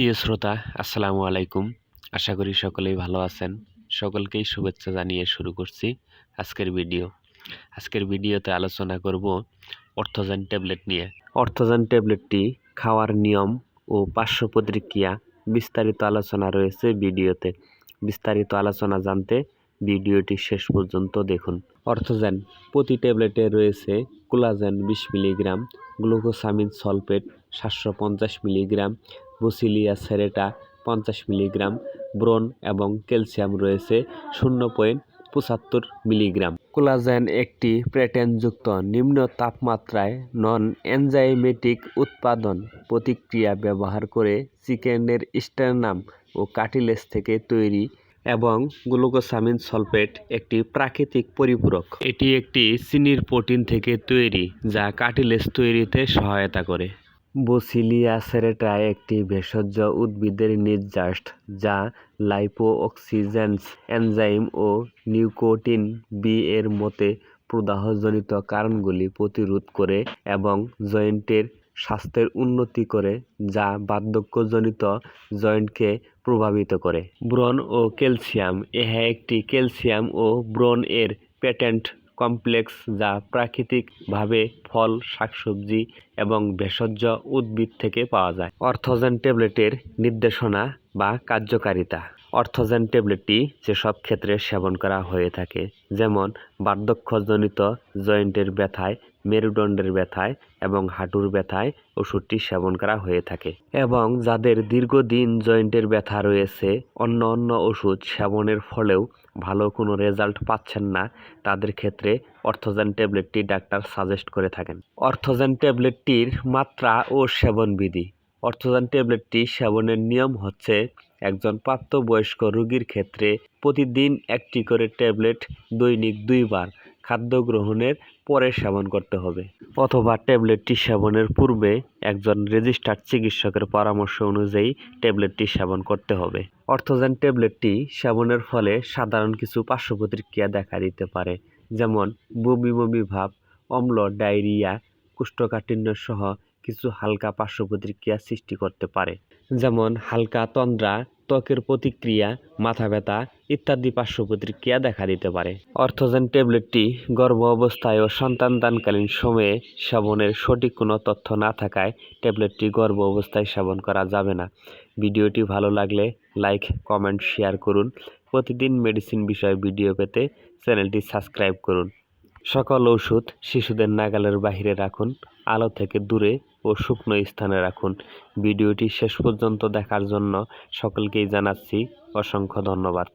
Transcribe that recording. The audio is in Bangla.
প্রিয় শ্রোতা, আসসালামু আলাইকুম। আশা করি সকলেই ভালো আছেন। সকলকেই শুভেচ্ছা জানিয়ে শুরু করছি আজকের ভিডিও। আজকের ভিডিওতে আলোচনা করব অর্থজান ট্যাবলেট নিয়ে। অর্থজান ট্যাবলেটটি খাওয়ার নিয়ম ও পার্শ্ব প্রতিক্রিয়া বিস্তারিত আলোচনা রয়েছে ভিডিওতে। বিস্তারিত আলোচনা জানতে ভিডিওটি শেষ পর্যন্ত দেখুন। অর্থজেন প্রতি ট্যাবলেটে রয়েছে কোলাজেন বিশ মিলিগ্রাম, গ্লুকোসামিন সলফেট সাতশো পঞ্চাশ মিলিগ্রাম বুসিলিয়া সেরেটা পঞ্চাশ মিলিগ্রাম, ব্রোন এবং ক্যালসিয়াম রয়েছে শূন্য পয়েন্ট পঁচাত্তর মিলিগ্রাম। কোলাজেন একটি প্রেটেনযুক্ত নিম্ন তাপমাত্রায় নন এনজাইমেটিক উৎপাদন প্রতিক্রিয়া ব্যবহার করে চিকেনের স্টেরনাম ও কাটিলেস থেকে তৈরি এবং গ্লুকোসামিন সলফেট একটি প্রাকৃতিক পরিপূরক। এটি একটি চিনির প্রোটিন থেকে তৈরি, যা কাটিলেস তৈরিতে সহায়তা করে। বসিলিয়া সেরেটা একটি ভেষজ উদ্ভিদের নির্যাস যা লাইপোঅক্সিজেন্স, এনজাইম ও নিউকোটিন বি এর মতে প্রদাহজনিত কারণগুলি প্রতিরোধ করে এবং জয়েন্টের স্বাস্থ্যের উন্নতি করে, যা বার্ধক্যজনিত জয়েন্টকে প্রভাবিত করে। ব্রন ও ক্যালসিয়াম ইহা একটি ক্যালসিয়াম ও ব্রন এর প্যাটেন্ট কমপ্লেক্স যা প্রাকৃতিকভাবে ফল, শাকসবজি এবং ভেষজ উদ্ভিদ থেকে পাওয়া যায়। অর্থজেন ট্যাবলেটের নির্দেশনা বা কার্যকারিতা। অর্থজেন ট্যাবলেটটি যেসব ক্ষেত্রে সেবন করা হয়ে থাকে, যেমন বার্ধক্যজনিত জয়েন্টের ব্যথায় মেরুদণ্ডের ব্যথায় এবং হাঁটুর ব্যথায় ওষুধটি সেবন করা হয়ে থাকে। এবং যাদের দীর্ঘদিন জয়েন্টের ব্যথা রয়েছে, অন্য অন্য ওষুধ সেবনের ফলেও ভালো কোনো রেজাল্ট পাচ্ছেন না, তাদের ক্ষেত্রে অর্থজেন ট্যাবলেটটি ডাক্তার সাজেস্ট করে থাকেন। অর্থজেন ট্যাবলেটটির মাত্রা ও সেবনবিধি অর্থজেন ট্যাবলেটটি সেবনের নিয়ম হচ্ছে, একজন প্রাপ্তবয়স্ক রোগীর ক্ষেত্রে প্রতিদিন একটি করে ট্যাবলেট দৈনিক দুইবার খাদ্য গ্রহণের পরে সেবন করতে হবে অথবা ট্যাবলেটটি সেবনের পূর্বে একজন রেজিস্টার্ড চিকিৎসকের পরামর্শ অনুযায়ী ট্যাবলেটটি সেবন করতে হবে। অর্থজেন ট্যাবলেটটি সেবনের ফলে সাধারণ কিছু পার্শ্ব প্রতিক্রিয়া দেখা দিতে পারে, যেমন বমি বমি ভাব, অম্ল, ডায়রিয়া, কোষ্ঠকাঠিন্য সহ কিছু হালকা পার্শ্ব প্রতিক্রিয়া সৃষ্টি করতে পারে, যেমন হালকা তন্দ্রা ত্বকের প্রতিক্রিয়া, মাথা ব্যথা ইত্যাদি পার্শ্ব প্রতিক্রিয়া দেখা দিতে পারে। অর্থজেন ট্যাবলেটটি গর্ভ অবস্থায় ও সন্তান দানকালীন সময়ে সেবনের সঠিক কোনো তথ্য না থাকায় ট্যাবলেটটি গর্ভ অবস্থায় সেবন করা যাবে না। ভিডিওটি ভালো লাগলে লাইক, কমেন্ট, শেয়ার করুন। প্রতিদিন মেডিসিন বিষয়ে ভিডিও পেতে চ্যানেলটি সাবস্ক্রাইব করুন। সকল ওষুধ শিশুদের নাগালের বাহিরে রাখুন, আলো থেকে দূরে ও শুকনো স্থানে রাখুন। ভিডিওটি শেষ পর্যন্ত দেখার জন্য সকলকেই জানাচ্ছি অসংখ্য ধন্যবাদ।